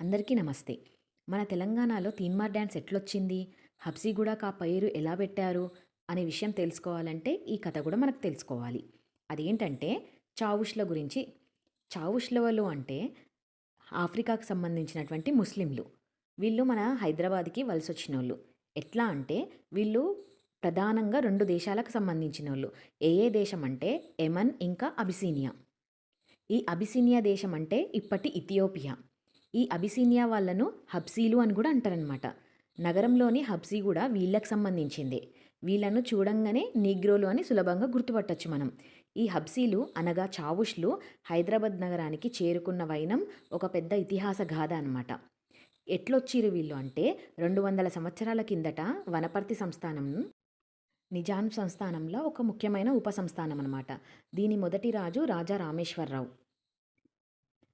అందరికీ నమస్తే. మన తెలంగాణలో తీన్మార్ డ్యాన్స్ ఎట్లొచ్చింది? హబ్సీగూడకు ఆ పేరు ఎలా పెట్టారు అనే విషయం తెలుసుకోవాలంటే ఈ కథ కూడా మనకు తెలుసుకోవాలి. అదేంటంటే చావుష్ల గురించి. చావుష్లవలు అంటే ఆఫ్రికాకు సంబంధించినటువంటి ముస్లింలు. వీళ్ళు మన హైదరాబాద్కి వలస వచ్చిన వాళ్ళు ఎట్లా అంటే వీళ్ళు ప్రధానంగా రెండు దేశాలకు సంబంధించిన వాళ్ళు ఏ ఏ దేశం అంటే ఎమన్ ఇంకా అబిసీనియా. ఈ అబిసీనియా దేశం అంటే ఇప్పటి ఇథియోపియా. ఈ అబిసీనియా వాళ్ళను హబ్సీలు అని కూడా అంటారనమాట నగరంలోని హబ్సీ కూడా వీళ్ళకి సంబంధించిందే. వీళ్ళను చూడంగానే నీగ్రోలు అని సులభంగా గుర్తుపట్టచ్చు మనం. ఈ హబ్సీలు అనగా చావుష్లు హైదరాబాద్ నగరానికి చేరుకున్న వైనం ఒక పెద్ద ఇతిహాస గాథ అనమాట ఎట్లొచ్చిరు వీళ్ళు అంటే రెండు వందల సంవత్సరాల కిందట వనపర్తి సంస్థానం నిజాం సంస్థానంలో ఒక ముఖ్యమైన ఉప సంస్థానం అనమాట దీని మొదటి రాజు రాజా రామేశ్వరరావు.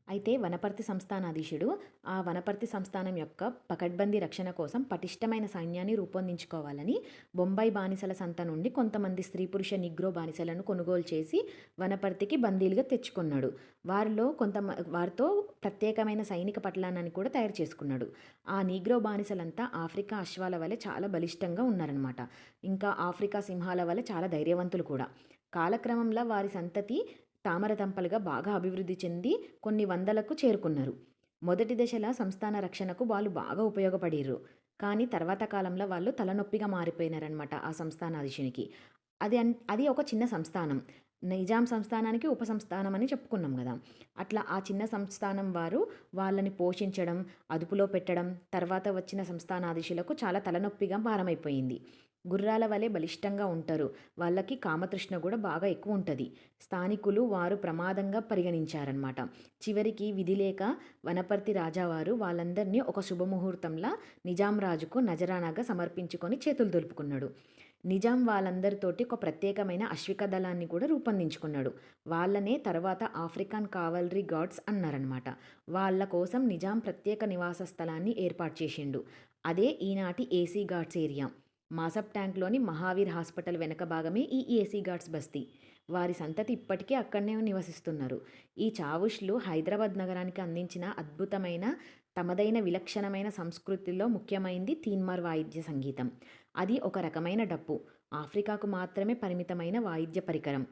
అయితే వనపర్తి సంస్థానాధీశుడు ఆ వనపర్తి సంస్థానం యొక్క పకడ్బందీ రక్షణ కోసం పటిష్టమైన సైన్యాన్ని రూపొందించుకోవాలని బొంబాయి బానిసల సంత నుండి కొంతమంది స్త్రీ పురుష నిగ్రో బానిసలను కొనుగోలు చేసి వనపర్తికి బందీలుగా తెచ్చుకున్నాడు. వారిలో కొంత వారితో ప్రత్యేకమైన సైనిక పట్లానాన్ని కూడా తయారు చేసుకున్నాడు. ఆ నీగ్రో బానిసలంతా ఆఫ్రికా అశ్వాల వలె చాలా బలిష్టంగా ఉన్నారనమాట ఇంకా ఆఫ్రికా సింహాల వలె చాలా ధైర్యవంతులు కూడా. కాలక్రమంలో వారి సంతతి తామరతంపలుగా బాగా అభివృద్ధి చెంది కొన్ని వందలకు చేరుకున్నారు. మొదటి దశల సంస్థాన రక్షణకు వాళ్ళు బాగా ఉపయోగపడిర్రు. కానీ తర్వాత కాలంలో వాళ్ళు తలనొప్పిగా మారిపోయినారనమాట ఆ సంస్థానాధీశునికి. అది అది ఒక చిన్న సంస్థానం. నిజాం సంస్థానానికి ఉప సంస్థానం అని చెప్పుకున్నాం కదా. అట్లా ఆ చిన్న సంస్థానం వారు వాళ్ళని పోషించడం అదుపులో పెట్టడం తర్వాత వచ్చిన సంస్థానాధీశులకు చాలా తలనొప్పిగా భారమైపోయింది. గుర్రాల వలె బలిష్టంగా ఉంటారు. వాళ్ళకి కామతృష్ణ కూడా బాగా ఎక్కువ ఉంటుంది. స్థానికులు వారు ప్రమాదంగా పరిగణించారనమాట చివరికి విధి లేక వనపర్తి రాజావారు వాళ్ళందరినీ ఒక శుభముహూర్తంలా నిజాం రాజుకు నజరానాగా సమర్పించుకొని చేతులు దొలుపుకున్నాడు. నిజాం వాళ్ళందరితోటి ఒక ప్రత్యేకమైన అశ్విక దళాన్ని కూడా రూపొందించుకున్నాడు. వాళ్ళనే తర్వాత ఆఫ్రికన్ కావలరీ గాడ్స్ అన్నారనమాట వాళ్ళ కోసం నిజాం ప్రత్యేక నివాస స్థలాన్ని ఏర్పాటు చేసిండు. అదే ఈనాటి ఏసీ గాడ్స్ ఏరియా. మాసప్ ట్యాంక్లోని మహావీర్ హాస్పిటల్ వెనక భాగమే ఈ ఏసీ గార్డ్స్ బస్తీ. వారి సంతతి ఇప్పటికీ అక్కడనే నివసిస్తున్నారు. ఈ చావుష్లు హైదరాబాద్ నగరానికి అందించిన అద్భుతమైన తమదైన విలక్షణమైన సంస్కృతిలో ముఖ్యమైనది తీన్మార్ వాయిద్య సంగీతం. అది ఒక రకమైన డప్పు. ఆఫ్రికాకు మాత్రమే పరిమితమైన వాయిద్య పరికరం.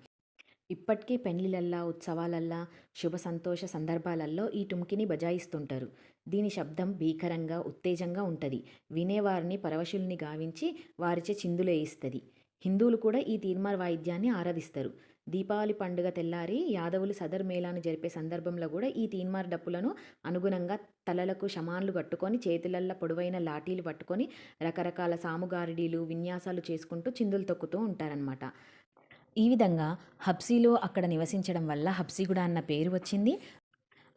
ఇప్పటికీ పెళ్ళిలల్లా ఉత్సవాలల్లా శుభ సంతోష సందర్భాలల్లో ఈ టుమ్కిని బజాయిస్తుంటారు. దీని శబ్దం భీకరంగా ఉత్తేజంగా ఉంటుంది. వినేవారిని పరవశుల్ని గావించి వారిచే చిందులేయిస్తుంది హిందువులు కూడా ఈ తీర్మార్ వాయిద్యాన్ని ఆరాధిస్తారు. దీపావళి పండుగ తెల్లారి యాదవులు సదర్ మేళాను జరిపే సందర్భంలో కూడా ఈ తీన్మార్ డప్పులను అనుగుణంగా తలలకు షమాన్లు కట్టుకొని చేతులల్లో పొడవైన లాఠీలు పట్టుకొని రకరకాల సాముగారిడీలు విన్యాసాలు చేసుకుంటూ చిందులు తొక్కుతూ ఉంటారనమాట ఈ విధంగా హబ్సీలో అక్కడ నివసించడం వల్ల హబ్సీగూడ అన్న పేరు వచ్చింది.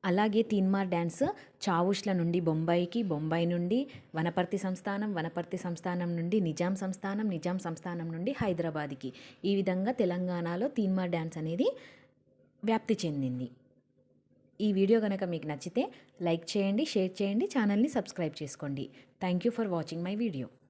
అలాగే తీన్మార్ డ్యాన్స్ చావుష్ల నుండి బొంబాయికి బొంబాయి నుండి వనపర్తి సంస్థానం వనపర్తి సంస్థానం నుండి నిజాం సంస్థానం నిజాం సంస్థానం నుండి హైదరాబాద్కి. ఈ విధంగా తెలంగాణలో తీన్మార్ డ్యాన్స్ అనేది వ్యాప్తి చెందింది. ఈ వీడియో కనుక మీకు నచ్చితే లైక్ చేయండి షేర్ చేయండి ఛానల్ని సబ్స్క్రైబ్ చేసుకోండి. Thank you for watching my video.